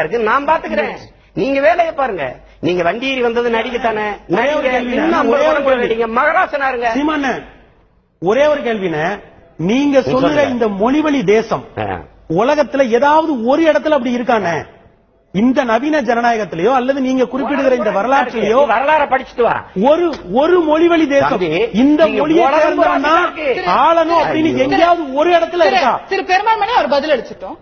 இருக்கு. நான் பாத்துக்கிறேன். நீங்க வேலையை பாருங்க. நீங்க வண்டி ஏறி வந்தது கேள்வி. நீங்க மகராசனாருங்க ஒரே ஒரு கேள்வின நீங்க சொல்லுங்க. இந்த மொழிவழி தேசம். உலகத்துல ஏதாவது ஒரு இடத்துல அப்படி இருக்கானே? இந்த நவீன ஜனநாயகத்திலேயோ அல்லது நீங்க குறிப்பிடுகிற இந்த வரலாற்றிலேயோ வரலாற படிச்சுட்டு வா. ஒரு ஒரு மொழிவழி தேசம் இந்த மொழியை தான். ஆளணும் அப்படின்னு. எங்கேயாவது ஒரு இடத்துல இருக்கா? திரு பெருமாள்மணி அவர் பதில் அளிச்சிட்டோம்.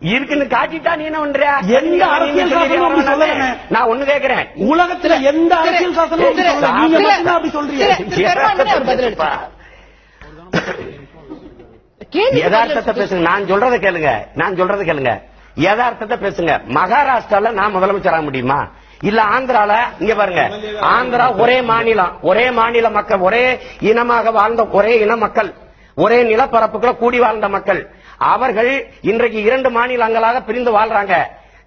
இருக்குன்னு காட்டிட்டா நீ என்ன பண்றியா எந்த அரசியல் சொல்லி சாசனமும் அப்படி வரலாறு. சொல்லலைண்ணே. நான் ஒண்ணு கேக்குறேன். உலகத்துல எந்த அரசியல் அப்படி சொல்லல. சொல்றீங்க. கேள்வி யதார்த்தத்தை பேசுங்க. நான் சொல்றதை கேளுங்க. நான் சொல்றதை கேளுங்க. யதார்த்தத்தை பேசுங்க. மகாராஷ்டிரால நான் முதலமைச்சர் ஆக முடியுமா? இல்ல ஆந்திரால இங்க பாருங்க. ஆந்திரா ஒரே மாநிலம். ஒரே மாநில மக்கள். ஒரே இனமாக வாழ்ந்த ஒரே இன மக்கள். ஒரே நிலப்பரப்புக்குள்ள கூடி வாழ்ந்த மக்கள். அவர்கள் இன்றைக்கு இரண்டு மாநிலங்களாக பிரிந்து வாழ்றாங்க.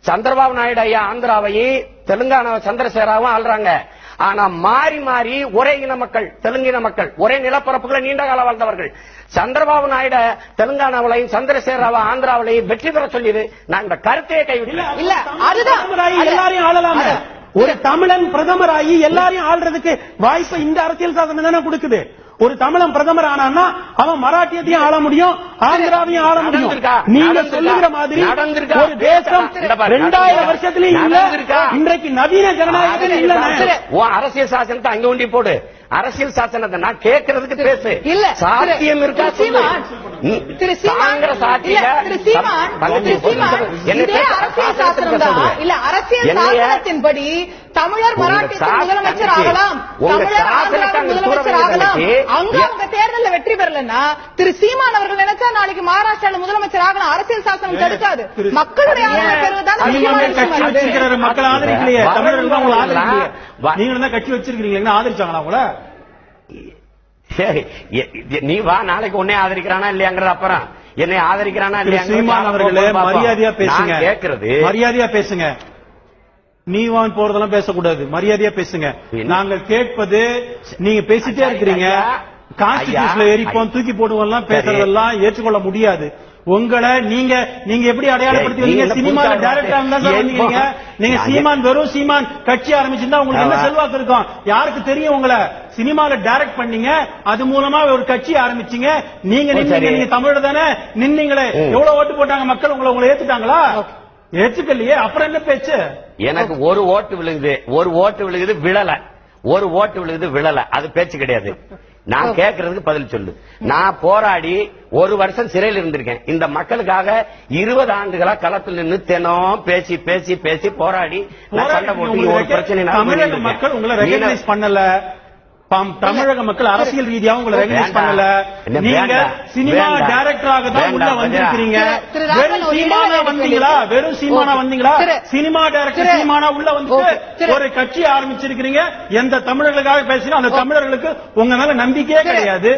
சந்திரபாபு நாயுடு ஐயா ஆந்திராவையும் தெலுங்கானா சந்திரசேராவும் ஆள்றாங்க. ஆனா மாறி மாறி ஒரே இன மக்கள் தெலுங்கின மக்கள் ஒரே நிலப்பரப்புகளை நீண்ட காலம் வாழ்ந்தவர்கள். சந்திரபாபு நாயுடு தெலுங்கானாவிலையும் சந்திரசேராவ ஆந்திராவிலையும் வெற்றி பெற சொல்லியது நான் இந்த கருத்தையே கைவிட்டேன். இல்ல அதுதான். எல்லாரையும் ஆளலாமே. ஒரு தமிழன் பிரதமராகி எல்லாரையும் ஆள்றதுக்கு வாய்ப்பை இந்த அரசியல் சாசனம் தானே கொடுக்குது. ஒரு தமிழன் பிரதமர் ஆனான்னா அவன் மராட்டியத்தையும் ஆள முடியும் ஆந்திராவையும் ஆள முடியும்? நீங்க? சொல்லுகிற மாதிரி நடந்திருக்கா? ஒரு தேசம் ரெண்டாயிரம்? வருஷத்துலயும் இல்ல? இன்றைக்கு நவீன ஜனநாயகத்தில் இல்ல அரசியல் சாசனத்தை அங்க ஒண்டி போடு அரசியல் சாசனத்தை நான் கேட்கறதுக்கு பேசு இல்ல, சாத்தியம் இருக்கா காங்கிரஸ் ஆட்சியில அரசியல் சாசனம் தான் சொல்லுங்க. இல்ல அரசியல் என்னைய- சாசனத்தின்படி தமிழர் சா- முதலமைச்சர் ஆகலாம் தமிழர் ஆந்திராவின் முதலமைச்சர் தூர ஆகலாம் வைக்கிறதுக்கு அங்க எ- அவங்க பெறலன்னா திரு சீமான் அவர்கள் நினைச்சா நாளைக்கு மகாராஷ்டிரால முதலமைச்சர் ஆகலாம் அரசியல் சாசனம் தடுக்காது. மக்களுடைய ஆதரவு கட்சி மக்கள் ஆதரிக்கலையே. தமிழர்கள் ஆதரிக்கலையே. நீங்க தான் வச்சிருக்கீங்களா ஆதரிச்சாங்களா உங்களை? சரி. எ- எ- நீ வா நாளைக்கு உன்னை ஆதரிக்கிறானா இல்லையாங்கிறது அப்புறம். என்னை ஆதரிக்கிறானா திரு இல்லையாங்கிறது சீமான் அவர்களே. மரியாதையா பேசுங்க. நான் கேட்கறது. மரியாதையா பேசுங்க. நீ வான் போறதெல்லாம் பேசக்கூடாது. மரியாதையா பேசுங்க? நாங்கள் கேட்பது நீங்க பேசிட்டே இருக்கிறீங்க. கான்ஸ்டிடியூஷன்ல எரிப்போம் தூக்கி போடுவோம்லாம். பேசுறதெல்லாம் ஏற்றுக்கொள்ள முடியாது. உங்களை நீங்க நீங்க எப்படி அடையாளப்படுத்தி நீங்க வந்தீங்க என்ன சினிமால டைரக்டா இருந்தா நீங்க? சீமான் வெறும் சீமான் கட்சி ஆரம்பிச்சிருந்தா உங்களுக்கு என்ன. செல்வாக்கு இருக்கும்? யாருக்கு தெரியும் உங்களை? சினிமால டைரக்ட் பண்ணீங்க அது மூலமா ஒரு கட்சி ஆரம்பிச்சீங்க. நீங்க. நீங்க தமிழ் தானே நின்னீங்களே. எவ்வளவு ஓட்டு போட்டாங்க மக்கள் உங்களை உங்களை ஏத்துட்டாங்களா? ஏத்துக்கலையே. அப்புறம் என்ன பேச்சு? எனக்கு ஒரு ஓட்டு விழுகுது ஒரு ஓட்டு விழுகுது விழல. ஒரு ஓட்டு விழுகுது விழல. அது பேச்சு கிடையாது. நான் கேட்கறதுக்கு பதில் சொல்லு. நான் போராடி ஒரு வருஷம் சிறையில் இருந்திருக்கேன். இந்த மக்களுக்காக இருபது ஆண்டுகளா களத்தில் நின்று தினம் பேசி பேசி பேசி போராடி நான் சண்டை போட்டு ஒரு பிரச்சனை மக்கள் உங்களை பண்ணல. தமிழக மக்கள் அரசியல் ரீதியா உங்களை ரெகனைஸ். பண்ணல. நீங்க. சினிமா. டைரக்டராக தான் உள்ள. வந்திருக்கிறீங்க. வெறும் சீமானா வந்தீங்களா? வெறும் சீமானா. வந்தீங்களா? சினிமா டைரக்டர் சீமானா உள்ள. திரு- ஒரு கட்சி ஆரம்பிச்சிருக்கிறீங்க. எந்த தமிழர்களுக்காக பேசினா அந்த தமிழர்களுக்கு உங்க மேல நம்பிக்கையே கிடையாது.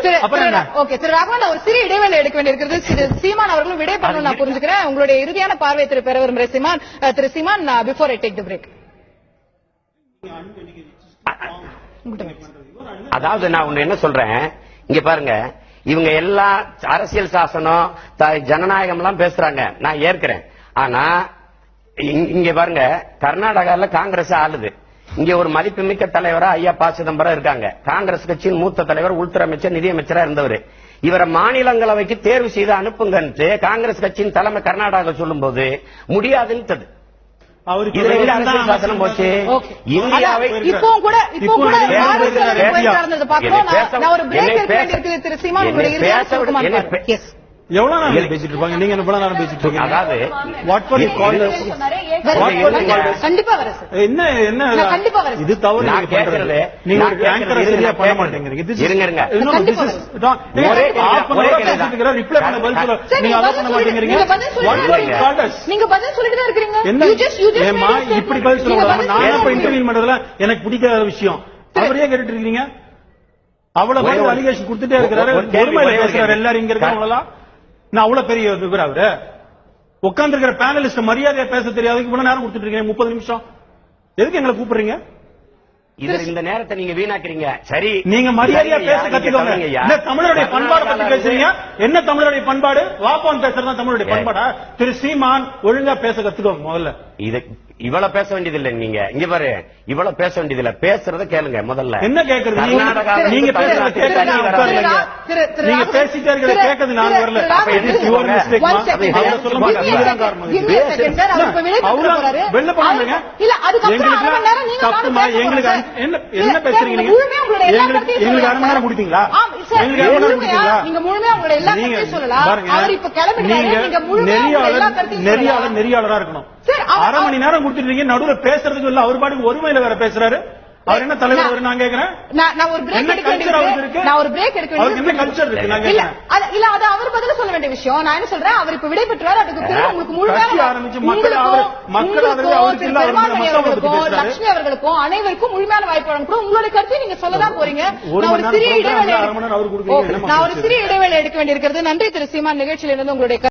ஓகே. திரு ராகவன் ஒரு சிறிய இடைவேளை எடுக்க வேண்டியிருக்கிறது. திரு சீமான் அவர்களும் விடை பண்ணணும் நான் புரிஞ்சுக்கிறேன். உங்களுடைய இறுதியான பார்வை திரு பெற விரும்புகிற Seeman. Thiru Seeman before I take the break அதாவது நான் ஒண்ணு என்ன சொல்றேன்? இங்க பாருங்க. இவங்க எல்லாம் அரசியல் சாசனம் த- ஜனநாயகம் எல்லாம் பேசுறாங்க. நான் ஏற்கிறேன். ஆனா இங்க- பாருங்க. கர்நாடகால காங்கிரஸ் ஆளுது. இங்க ஒரு மதிப்புமிக்க தலைவரா ஐயா ப சிதம்பரம் இருக்காங்க. காங்கிரஸ் கட்சியின் மூத்த தலைவர் உள்துறை அமைச்சர் நிதியமைச்சரா இருந்தவர். இவரை மாநிலங்களவைக்கு தேர்வு செய்து அனுப்புங்கன்ட்டு காங்கிரஸ் கட்சியின் தலைமை கர்நாடகா சொல்லும்போது முடியாதுன்றது முடியாதுன்னு போச்சு. இந்தியாவை இப்பவும் கூட இப்பவும் கூட சார்ந்ததை பார்க்கிறோம். நான் ஒரு பிரேக் எடுக்க திரு சீமான் பேச விடு-. எவ்வளவு நேரம் பேசிட்டு இருப்பாங்க நீங்க எவ்வளவு நேரம் பேசிட்டு இருக்கீங்க அதாவது வாட் ஃபார் யூ கால் வருது, இல்ல. கண்டிப்பா வருது சார். என்ன என்ன நான் கண்டிப்பா வரேன். இது தவறு நீங்க பண்றது. நீங்க ஒரு கேங்கரை கேட்கறது, சரியா பண்ண. மாட்டேங்கிறீங்க is- இருங்க, இருங்க. கண்டிப்பா வரேன். don't- நீங்க ஒரே hour கேள்வி பேசிட்டு reply பண்ண பதில் சொல்ல- நீங்க அதை பண்ண மாட்டேங்கிறீங்க. இருக்கீங்க. called us? நீங்க பதில் சொல்லிட்டு தான் இருக்கீங்க. என்ன ஏம்மா, made a statement. இப்படி பதில் சொல்ல பதில் நான் இப்ப இன்டர்வியூ பண்றதுல எனக்கு பிடிக்காத விஷயம் அவரே கேட்டுட்டு இருக்கீங்க அவ்வளவு அலிகேஷன் கொடுத்துட்டே இருக்கிறாரு பொறுமையில பேசுறாரு. எல்லாரும் இங்க இருக்கிறவங்களா நான் அவ்வளவு பெரிய இவர் அவரு? உட்கார்ந்து இருக்கிற பேனலிஸ்ட் மரியாதையா பேச தெரியாதுக்கு இவ்வளவு நேரம் கொடுத்துட்டு இருக்கீங்க முப்பது நிமிஷம். எதுக்கு எங்களை கூப்பிடுறீங்க? இந்த நேரத்தை நீங்க வீணாக்குறீங்க. சரி. நீங்க மரியாதையா பேச கத்துக்கோங்க. என்ன தமிழருடைய பண்பாடு பத்தி பேசுறீங்க? என்ன தமிழருடைய பண்பாடு? வாப்பான் பேசுறதா தமிழுடைய ஏய். பண்பாடா? திரு சீமான் ஒழுங்கா பேச கத்துக்கோங்க முதல்ல. இது இவ்வளவு பேச வேண்டியதில்லை நீங்க இங்க பாரு இவ்வளவு பேச வேண்டியதில்ல பேசுறத கேளுங்க முதல்ல என்ன கேக்குறது நீங்க- பேசுறத கேட்க நான் நீங்க பேசிட்டே இருக்கிறத திரு- கேட்கறது நான் வரல திரு ராகுல், இது is your one mistake, One மா. second. அவங்க சொல்லும் போது Give me a அதுதான் second. காரணம். Give me a second, sir. அவர் வெளியே போக அவரு. அவர்- இல்ல, அதுக்கப்புறம் அரை மணி நேரம் நீங்க தப்புமா, எங்களுக்கு. என்ன என்ன பேசுறீங்க நீங்க நீங்க? முழுமையா உங்களுடைய எல்லா எங்களுக்கு கருத்தையும் எங்களுக்கு அரை மணி நேரம் எங்களுக்கு அரை மணி நேரம் முழுமையா, கொடுத்தீங்களா நீங்க முழுமையா உங்களுடைய எல்லா கருத்தையும் சொல்லலாம். பாருங்க, அவர் இப்ப கிளம்பிட்டாரு, நீங்க முழுமையா எல்லா நெறியாளர் கருத்தையும் நெறியாளர். நெறியாளரா இருக்கணும் அரை மணி நேரம் கொடுத்துட்டீங்க நடுவுல பேசுறதுக்கு இல்ல. அவர் பாட்டுக்கு ஒருமையில வேற பேசுறாரு. அவர் என்ன தலைவர் அவரு நான் கேக்குறேன்? நான் ஒரு பிரேக் எடுக்க அவருக்கு வேண்டியது இருக்கு? நான் ஒரு பிரேக் எடுக்க அவருக்கு வேண்டியது என்ன கல்ச்சர் இருக்கு? நான் இல்ல இல்ல அது அவர் பதில் சொல்ல வேண்டிய விஷயம். நான் என்ன சொல்றேன்? அவர் இப்ப விடை பெற்றார் அதுக்கு பிறகு உங்களுக்கு முழுமையான கட்சி ஆரம்பிச்சு மக்கள் ஆதரவு- மக்கள் அவருக்கு திரு இல்ல, அவர் பேசுறாரு. லட்சுமி அவர்களுக்கும் அனைவருக்கும் முழுமையான வாய்ப்பு வழங்கப்படும் உங்களுடைய கருத்தை நீங்க சொல்லதான் போறீங்க. ஒரு நான் ஒரு சிறிய இடைவேளை அவரு நான் ஒரு? சிறிய இடைவேளை எடுக்க வேண்டியிருக்கிறது. நன்றி திரு சீமான். நிகழ்ச்சியிலிருந்து உங்களுடைய